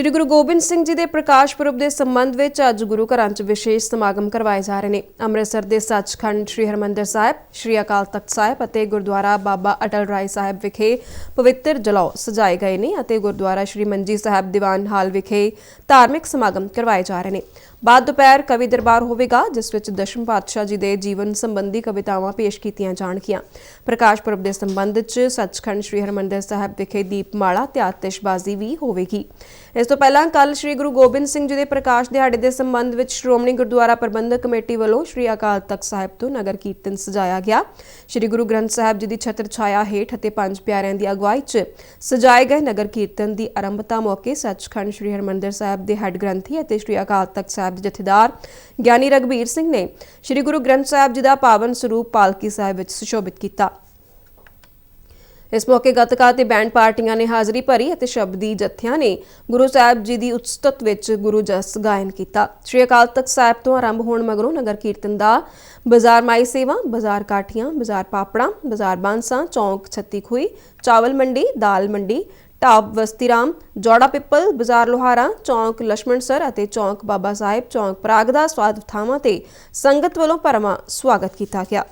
ਸ਼੍ਰੀ ਗੁਰੂ ਗੋਬਿੰਦ ਸਿੰਘ ਜੀ ਦੇ ਪ੍ਰਕਾਸ਼ ਪੁਰਬ ਦੇ ਸੰਬੰਧ ਵਿੱਚ ਅੱਜ ਗੁਰੂ ਘਰਾਂ 'ਚ ਵਿਸ਼ੇਸ਼ ਸਮਾਗਮ ਕਰਵਾਏ ਜਾ ਰਹੇ ਨੇ। ਅੰਮ੍ਰਿਤਸਰ ਦੇ ਸੱਚਖੰਡ ਸ੍ਰੀ ਹਰਮੰਦਰ ਸਾਹਿਬ, ਸ੍ਰੀ ਅਕਾਲ ਤਖਤ ਸਾਹਿਬ ਅਤੇ ਗੁਰਦੁਆਰਾ ਬਾਬਾ ਅਟਲ ਰਾਏ ਸਾਹਿਬ ਵਿਖੇ ਪਵਿੱਤਰ ਜਲੌ ਸਜਾਏ ਗਏ ਨੇ ਅਤੇ ਗੁਰਦੁਆਰਾ ਸ੍ਰੀ ਮੰਜੀ ਸਾਹਿਬ ਦੀਵਾਨ ਹਾਲ ਵਿਖੇ ਧਾਰਮਿਕ ਸਮਾਗਮ ਕਰਵਾਏ ਜਾ ਰਹੇ ਨੇ। ਬਾਅਦ ਦੁਪਹਿਰ ਕਵੀ ਦਰਬਾਰ ਹੋਵੇਗਾ, ਜਿਸ ਵਿੱਚ ਦਸ਼ਮ ਪਾਤਸ਼ਾਹ ਜੀ ਦੇ ਜੀਵਨ ਸੰਬੰਧੀ ਕਵਿਤਾਵਾਂ ਪੇਸ਼ ਕੀਤੀਆਂ ਜਾਣਗੀਆਂ। ਪ੍ਰਕਾਸ਼ ਪੁਰਬ ਦੇ ਸੰਬੰਧ 'ਚ ਸੱਚਖੰਡ ਸ੍ਰੀ ਹਰਮੰਦਰ ਸਾਹਿਬ ਵਿਖੇ ਦੀਪਮਾਲਾ ਤੇ ਆਤਿਸ਼ਬਾਜ਼ੀ ਵੀ ਹੋਵੇਗੀ। ਇਸ ਤੋਂ ਪਹਿਲਾਂ ਕੱਲ ਸ੍ਰੀ ਗੁਰੂ ਗੋਬਿੰਦ ਸਿੰਘ ਜੀ ਦੇ ਪ੍ਰਕਾਸ਼ ਦਿਹਾੜੇ ਦੇ ਸੰਬੰਧ ਵਿੱਚ ਸ਼੍ਰੋਮਣੀ ਗੁਰਦੁਆਰਾ ਪ੍ਰਬੰਧਕ ਕਮੇਟੀ ਵੱਲੋਂ ਸ੍ਰੀ ਅਕਾਲ ਤਖਤ ਸਾਹਿਬ ਤੋਂ ਨਗਰ ਕੀਰਤਨ ਸਜਾਇਆ ਗਿਆ। ਸ੍ਰੀ ਗੁਰੂ ਗ੍ਰੰਥ ਸਾਹਿਬ ਜੀ ਦੀ ਛਤਰ ਛਾਇਆ ਹੇਠ ਅਤੇ ਪੰਜ ਪਿਆਰਿਆਂ ਦੀ ਅਗਵਾਈ 'ਚ ਸਜਾਏ ਗਏ ਨਗਰ ਕੀਰਤਨ ਦੀ ਆਰੰਭਤਾ ਮੌਕੇ ਸੱਚਖੰਡ ਸ੍ਰੀ ਹਰਮੰਦਰ ਸਾਹਿਬ ਦੇ ਹੈੱਡ ਗ੍ਰੰਥੀ ਅਤੇ ਸ੍ਰੀ ਅਕਾਲ ਤਖਤ ਸਾਹਿਬ ਦੇ ਜਥੇਦਾਰ ਗਿਆਨੀ ਰਗਬੀਰ ਸਿੰਘ ਨੇ ਸ੍ਰੀ ਗੁਰੂ ਗ੍ਰੰਥ ਸਾਹਿਬ ਜੀ ਦਾ ਪਾਵਨ ਸਰੂਪ ਪਾਲਕੀ ਸਾਹਿਬ ਵਿੱਚ ਸੁਸ਼ੋਭਿਤ ਕੀਤਾ। ਇਸ ਮੌਕੇ ਗੱਤਕਾ ਤੇ ਬੈਂਡ ਪਾਰਟੀਆਂ ਨੇ ਹਾਜ਼ਰੀ ਭਰੀ ਅਤੇ ਸ਼ਬਦੀ ਜਥਿਆਂ ਨੇ ਗੁਰੂ ਸਾਹਿਬ ਜੀ ਦੀ ਉਚਤਤ ਵਿੱਚ ਗੁਰੂ ਜਸ ਗਾਇਨ ਕੀਤਾ। ਸ਼੍ਰੀ ਅਕਾਲ ਤਖਤ ਸਾਹਿਬ ਤੋਂ ਆਰੰਭ ਹੋਣ ਮਗਰੋਂ ਨਗਰ ਕੀਰਤਨ ਦਾ ਬਾਜ਼ਾਰ ਮਾਈ ਸੇਵਾ, ਬਾਜ਼ਾਰ ਕਾਠੀਆਂ, ਬਾਜ਼ਾਰ ਪਾਪੜਾ, ਬਾਜ਼ਾਰ ਬਾਂਸਾ, ਚੌਂਕ ਛੱਤੀ ਖੂਈ ਚਾਵਲ ਮੰਡੀ, ਦਾਲ ਮੰਡੀ ਢਾਬ ਵਸਤੀਰਾਮ, ਜੋੜਾ ਪਿੱਪਲ, ਬਾਜ਼ਾਰ ਲੋਹਾਰਾ, ਚੌਂਕ ਲక్ష్మణ ਸਰ ਅਤੇ ਚੌਂਕ ਬਾਬਾ ਸਾਹਿਬ, ਚੌਂਕ ਪ੍ਰਾਗ ਦਾ ਸਵਾਦ ਥਾਵਾਂ ਤੇ ਸੰਗਤ ਵੱਲੋਂ ਪਰਮਾ ਸਵਾਗਤ ਕੀਤਾ ਗਿਆ।